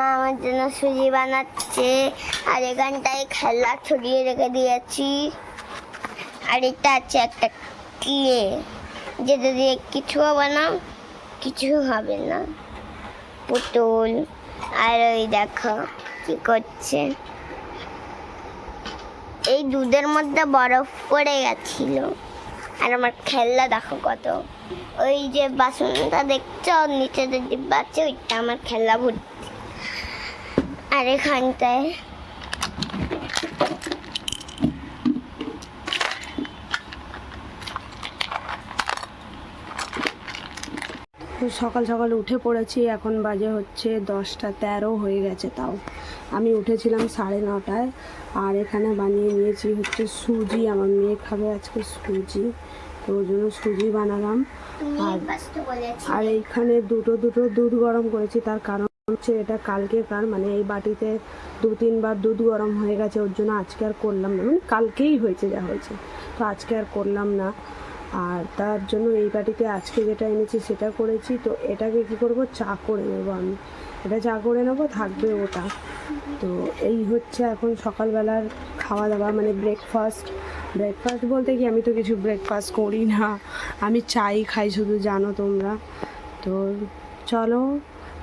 মা আমার জন্য সুজি বানাচ্ছে। আর এখানটায় খেলা ছড়িয়ে রেখে দিয়েছি। আর এটা আছে একটা ক্লে যেটা দিয়ে কিছুও বানাও, কিছু হবে না। পুতুল। আর ওই দেখো কি করছে। এই দুধের মধ্যে বরফ পড়ে গেছিল। আর আমার খেলনা দেখো কত। ওই যে বাসনটা দেখছ, নিচে যে ডিব্বা আছে, ওইটা আমার খেলনা ভর্তি আর এখানটায়। সকাল সকাল উঠে পড়েছি এখন বাজে হচ্ছে দশটা তেরো হয়ে গেছে তাও। আমি উঠেছিলাম সাড়ে নটায় আর এখানে বানিয়ে নিয়েছি হচ্ছে সুজি আমার মেয়ে খাবে আজকে সুজি তো ওই জন্য সুজি বানালাম। আর- আর এইখানে দুটো দুটো দুধ গরম করেছি তার কারণ হচ্ছে এটা কালকেকার মানে এই বাটিতে দু তিনবার দুধ গরম হয়ে গেছে, ওর জন্য আজকে আর করলাম না। মানে কালকেই হয়েছে যা হয়েছে, তো আজকে আর করলাম না। আর তার জন্য এই বাটিতে আজকে যেটা এনেছি সেটা করেছি, তো এটাকে কি করব, চা করে নেব আমি। এটা চা করে নেব, থাকবে ওটা। তো এই হচ্ছে এখন সকালবেলার খাওয়া দাওয়া মানে ব্রেকফাস্ট ব্রেকফাস্ট বলতে কি, আমি তো কিছু ব্রেকফাস্ট করি না। আমি চাই খাই শুধু, জানো তোমরা। তো চলো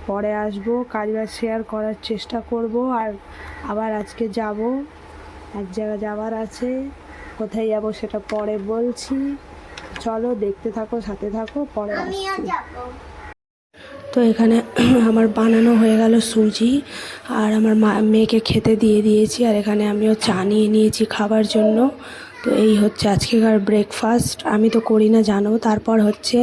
পরে আসব কাজ বাজ শেয়ার করার চেষ্টা করব আর আবার আজকে যাব। এক জায়গায় যাওয়ার আছে কোথায় যাব সেটা পরে বলছি। চলো দেখতে থাকো সাথে থাকো পরে আসছি। তো এখানে আমার বানানো হয়ে গেল সুজি আর আমার মা মেয়েকে খেতে দিয়ে দিয়েছি আর এখানে আমিও চা নিয়ে নিয়েছি খাবার জন্য। তো এই হচ্ছে আজকেকার ব্রেকফাস্ট আমি তো করি না, জানো। তারপর হচ্ছে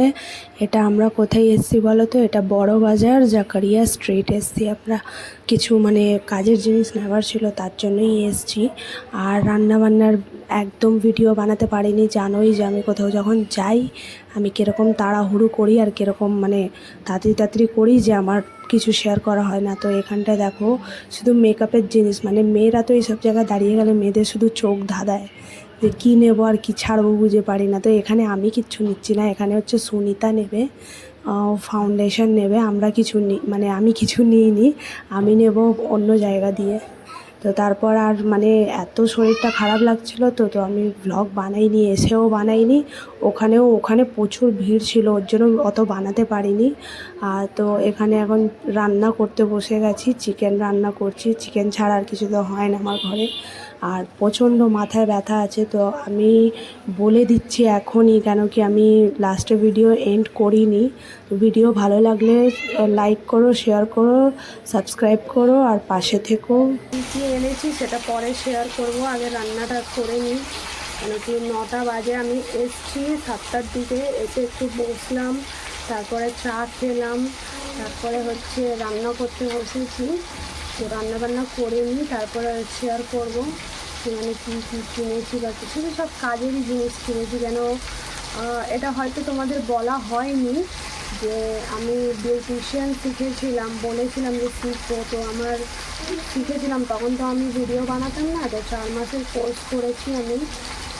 এটা আমরা কোথায় এসছি বলো তো? এটা বড় বাজার, জাকারিয়া স্ট্রিট এসছি আমরা। কিছু মানে কাজের জিনিস নেওয়ার ছিল, তার জন্যই এসছি। আর রান্না বান্নার একদম ভিডিও বানাতে পারিনি, জানোই যে আমি কোথাও যখন যাই, আমি কীরকম তাড়াহুড়ো করি আর কীরকম মানে তাড়াতাড়ি তাড়াতাড়ি করি যে আমার কিছু শেয়ার করা হয় না। তো এখানটায় দেখো, শুধু মেকআপের জিনিস। মানে মেয়েরা তো এইসব জায়গায় দাঁড়িয়ে গেলে মেয়েদের শুধু চোখ ধাঁধায়। যে কী নেব আর কী ছাড়বো বুঝে পারি না। তো এখানে আমি কিচ্ছু নিচ্ছি না। এখানে হচ্ছে সুনিতা নেবে ফাউন্ডেশন নেবে। আমরা কিছু মানে আমি কিছু নিইনি, আমি নেব অন্য জায়গা দিয়ে। তো তারপর আর মানে এত শরীরটা খারাপ লাগছিল তো তো আমি ভ্লগ বানাইনি, এসেও বানাইনি। ওখানেও, ওখানে প্রচুর ভিড় ছিল, ওর জন্য অত বানাতে পারিনি। আর তো এখানে এখন রান্না করতে বসে গেছি চিকেন রান্না করছি। চিকেন ছাড়া আর কিছু তো হয় না আমার ঘরে। আর প্রচণ্ড মাথায় ব্যথা আছে, তো আমি বলে দিচ্ছি এখনই কেন কি আমি লাস্টে ভিডিও এন্ড করিনি। ভিডিও ভালো লাগলে লাইক করো শেয়ার করো সাবস্ক্রাইব করো আর পাশে থেকো। কী এনেছি সেটা পরে শেয়ার করব, আগে রান্নাটা করে নিই। কেন কি নটা বাজে, আমি এসছি সাতটার দিকে, এসে একটু বসলাম, তারপরে চা খেলাম, তারপরে হচ্ছে রান্না করতে বসেছি। তো রান্না বান্না করে নিই, তারপরে শেয়ার করব মানে কী কী কিনেছি বা কিছু সব কাজেরই জিনিস কিনেছি কেন এটা হয়তো তোমাদের বলা হয়নি যে আমি বিউটিশিয়ান শিখেছিলাম, বলেছিলাম যে শিখব, তো আমার শিখেছিলাম, তখন তো আমি ভিডিও বানাতাম না, তো চার মাসের কোর্স করেছি আমি।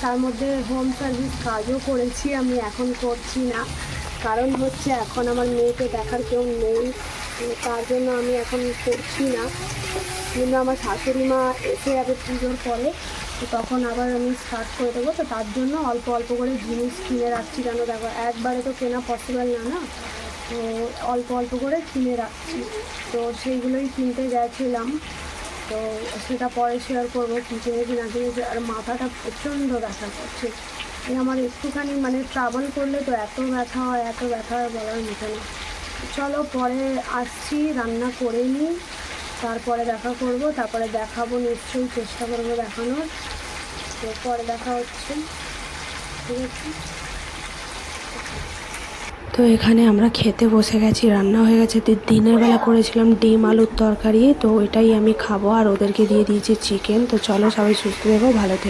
তার মধ্যে হোম সার্ভিস কাজও করেছি আমি, এখন করছি না। কারণ হচ্ছে এখন আমার মেয়েকে দেখার কেউ নেই। তার জন্য আমি এখন করছি না। কিন্তু আমার শাশুড়ি মা এসে যাবে পুজোর পরে, তো তখন আবার আমি স্টার্ট করে দেবো। তো তার জন্য অল্প অল্প করে জিনিস কিনে রাখছি কেন দেখো, একবারে তো কেনা পসিবল না না? তো অল্প অল্প করে কিনে রাখছি। তো সেইগুলোই কিনতে গেছিলাম। তো সেটা পরে শেয়ার করব কী কিনেছি না কিনেছি। আর মাথাটা প্রচণ্ড ব্যথা করছে। এই আমার একটুখানি মানে ট্রাভেল করলে তো এত ব্যথা হয়, এত ব্যথা হয় বলার মতো না। চলো পরে আসছি, রান্না করে নিই। তারপরে দেখা করব, তারপরে দেখাবো, নিশ্চয়ই চেষ্টা করব দেখানোর। তো পরে দেখা হচ্ছে। ঠিক আছে? তো এখানে আমরা খেতে বসে গেছি, রান্না হয়ে গেছে। দিনের বেলা করেছিলাম ডিম আলুর তরকারি, তো ওইটাই আমি খাব। আর ওদেরকে দিয়ে দিয়েছি চিকেন তো চলো সবাই সুস্থ থেকো, ভালো থেকো।